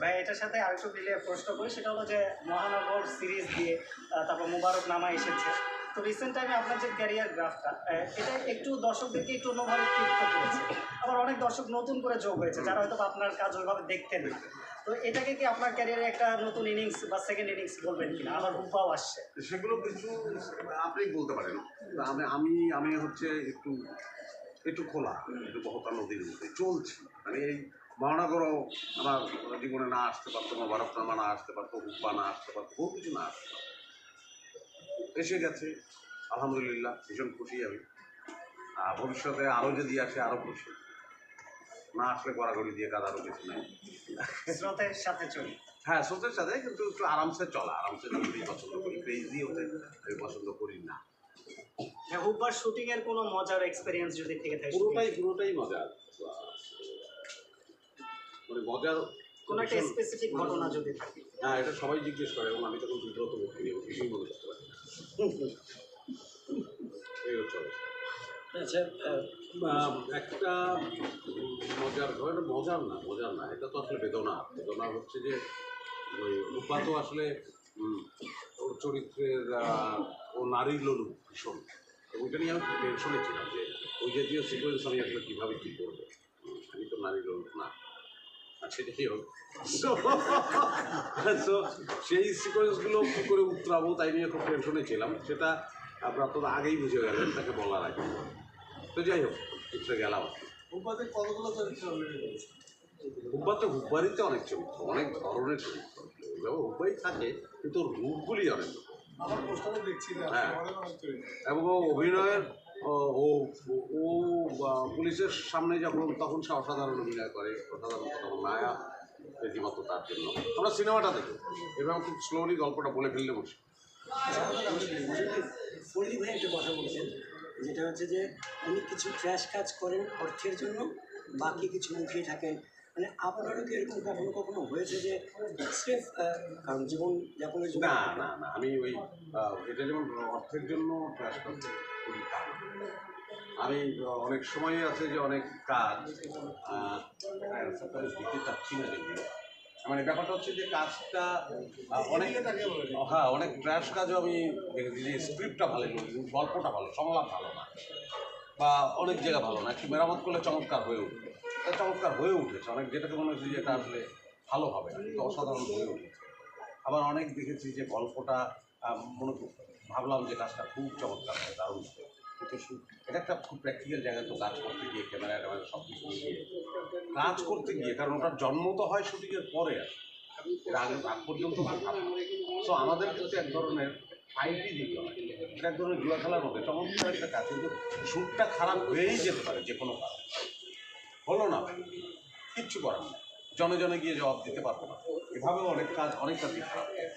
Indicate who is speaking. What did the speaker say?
Speaker 1: ভাই এটার সাথে আরেকটু মিলিয়ে প্রশ্ন করি, সেটা হলো যে মহানগর সিরিজ দিয়ে তারপর মুবারক নামা এসেছে। তো রিসেন্ট টাইমে আপনার যে ক্যারিয়ার গ্রাফটা এটা একটু দর্শকদেরকে একটু অন্যভাবে তৃপ্ত করেছে আবার অনেক দর্শক নতুন করে যোগ হয়েছে, যারা হয়তো আপনার কাজ ওইভাবে দেখতেন না তো এটাকে কি আপনার ক্যারিয়ারে একটা নতুন ইনিংস বা সেকেন্ড ইনিংস বলবেন কিনা? আবার রূপাও আসছে।
Speaker 2: সেগুলো কিছু আপনি বলতে পারেন। আমি আমি আমি হচ্ছে একটু একটু খোলা, একটু বহতা নদীর মধ্যে। চলছি। মানে এই মহানগরও আমার জীবনে না আসতে পারতো মোবারকনামা না আসতে পারতো হুব্বা না আসতে পারতো বহু কিছু না আসতে পারতো। এসে গেছে আলহামদুলিল্লাহ ভীষণ খুশি আমি। আর ভবিষ্যতে আরও যদি আসে আরও খুশি। না আসলে গড়াগড়ি দিয়ে কাজ আরও কিছু নেই।
Speaker 1: স্রোতের সাথে চলি।
Speaker 2: হ্যাঁ স্রোতের সাথে কিন্তু একটু আরামসে চলা। আরামসে চলতেই পছন্দ করি ক্রেজি হতে আমি পছন্দ করি না।
Speaker 1: হ্যাঁ হুব্বার শুটিং এর কোনো মজার এক্সপিরিয়েন্স যদি থেকে থাকে
Speaker 2: পুরোটাই পুরোটাই মজার। মানে মজার
Speaker 1: কোনো একটা স্পেসিফিক ঘটনা যদি থাকে।
Speaker 2: হ্যাঁ এটা সবাই জিজ্ঞেস করে এবং আমি তখন বিব্রত বোধ করি কিছুই মনে করতে পারি এই হচ্ছে অবস্থা।
Speaker 3: আচ্ছা
Speaker 2: একটা মজার ঘটনা মজার না মজার না এটা তো আসলে বেদনা। বেদনা হচ্ছে যে ওই রূপা তো আসলে ওর চরিত্রের ও নারী লোলু ভীষণ। এবং ওইটা নিয়ে আমি খুব টেনশনে ছিলাম যে ওই জাতীয় সিকোয়েন্স আমি আসলে কীভাবে কী করব? আমি তো নারী লোলু না। সেটাই হোক তো সেই সিকোয়েন্সগুলো কী করে উতরাবো তাই নিয়ে খুব টেনশনে ছিলাম। সেটা আপনার তো আগেই বুঝে গেলেন তাকে বলার আগে। তো যাই হোক উতরে গেলাম।
Speaker 3: উপাধি কতগুলো চরিত্র অভিনয়
Speaker 2: হুব্বা তো হুব্বারিতে অনেক চরিত্র অনেক ধরনের চরিত্র হুব্বাই থাকে কিন্তু রূপগুলি অনেক
Speaker 3: আমার দেখছি
Speaker 2: হ্যাঁ। এবং অভিনয়ের ও ও ও বা পুলিশের সামনে যখন তখন সে অসাধারণ অভিনয় করে অসাধারণ তখন মায়া রীতিমতো তার জন্য। আমরা সিনেমাটা দেখি এবং খুব স্লোলি গল্পটা বলে ফেললে বসি।
Speaker 4: ভাই একটা কথা বলছেন যেটা হচ্ছে যে উনি কিছু ট্র্যাশ কাজ করেন অর্থের জন্য বাকি কিছু মুখিয়ে থাকেন। মানে আপনারও কি এরকম কখনো কখনো হয়েছে যে স্রেফ কারণ জীবন যাপনের জন্য?
Speaker 2: না না না আমি ওই এটা যেমন অর্থের জন্য তা না। আমি অনেক সময় আছে যে অনেক কাজ দিতে চাচ্ছি না যদিও মানে ব্যাপারটা হচ্ছে যে কাজটা অনেক হ্যাঁ অনেক ট্র্যাশ কাজও আমি দেখেছি যে স্ক্রিপ্টটা ভালো গল্পটা ভালো, সংলাপ ভালো না। বা অনেক জায়গা ভালো না, একটু মেরামত করলে চমৎকার হয়ে উঠবে চমৎকার হয়ে উঠেছে, অনেক যেটাকে মনে হচ্ছে যে এটা আসলে ভালো হবে না অসাধারণ হয়ে উঠেছে। আবার অনেক দেখেছি যে গল্পটা মনে ভাবলাম যে কাজটা খুব চমৎকার হবে দারুণ এটা একটা খুব প্র্যাকটিক্যাল জায়গায় তো, কাজ করতে গিয়ে ক্যামেরা ট্যামেরা সব কিছু নিয়ে। কাজ করতে গিয়ে, কারণ ওটার জন্ম তো হয় শুটিংয়ের পরে আর আগে আগ পর্যন্ত সো আমাদের কিন্তু এক ধরনের ফাইটই দিতে হয়। এটা এক ধরনের জুয়া খেলার মধ্যে চমৎকার একটা কাজ, কিন্তু শ্যুটটা খারাপ হয়েই যেতে পারে যে কোনো কারণে। হলো না কিচ্ছু করার নেই। জনে জনে গিয়ে জবাব দিতে পারব না। এভাবেও অনেক কাজ অনেক কাজ